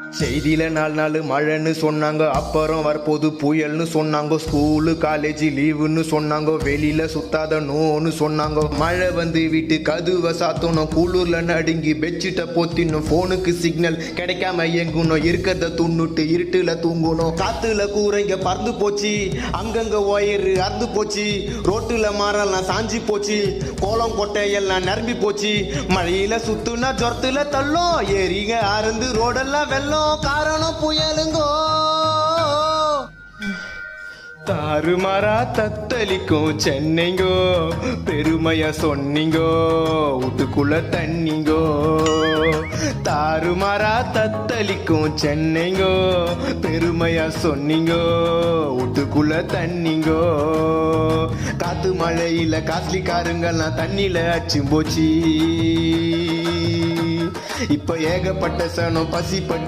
செய்தியில நாலு நாள் மழைன்னு சொன்னாங்க அப்புறம் வரப்போது புயல்னு சொன்னாங்க ஸ்கூலு காலேஜ் லீவுன்னு சொன்னாங்க வெளியில சுத்தாத நோன்னு சொன்னாங்க. மழை வந்து வீட்டு கதுவை சாத்தணும் குளூர்ல நடுங்கி பெட்ஷீட்டை போத்தினும் போனுக்கு சிக்னல் கிடைக்காம இயங்கணும் இருக்கிறத துண்ணுட்டு இருட்டுல தூங்கணும். காத்துல கூரைங்க பறந்து போச்சு அங்கங்க ஒயரு அறுந்து போச்சு ரோட்டுல மரம்லாம் சாஞ்சி போச்சு கோலம் கொட்டையெல்லாம் நிரம்பி போச்சு. மழையில சுத்துனா ஜொரத்துல தள்ளும் ஏரிங்க அறந்து ரோடெல்லாம் எல்லாம் காரணம் புயலுங்கோ. தாறுமாறா தத்தளிக்கும் சென்னைங்கோ. பெருமையா சொன்னீங்கோ. வீட்டுக்குள்ள தண்ணிங்கோ. தாறுமாறா தத்தளிக்கும் சென்னைங்கோ. பெருமையா சொன்னீங்கோ. வீட்டுக்குள்ள தண்ணிங்கோ. காத்து மழையில காஸ்ட்லி காருங்கள்லாம் தண்ணியில அச்சும் போச்சு. இப்ப ஏகப்பட்ட சனம் பட்டி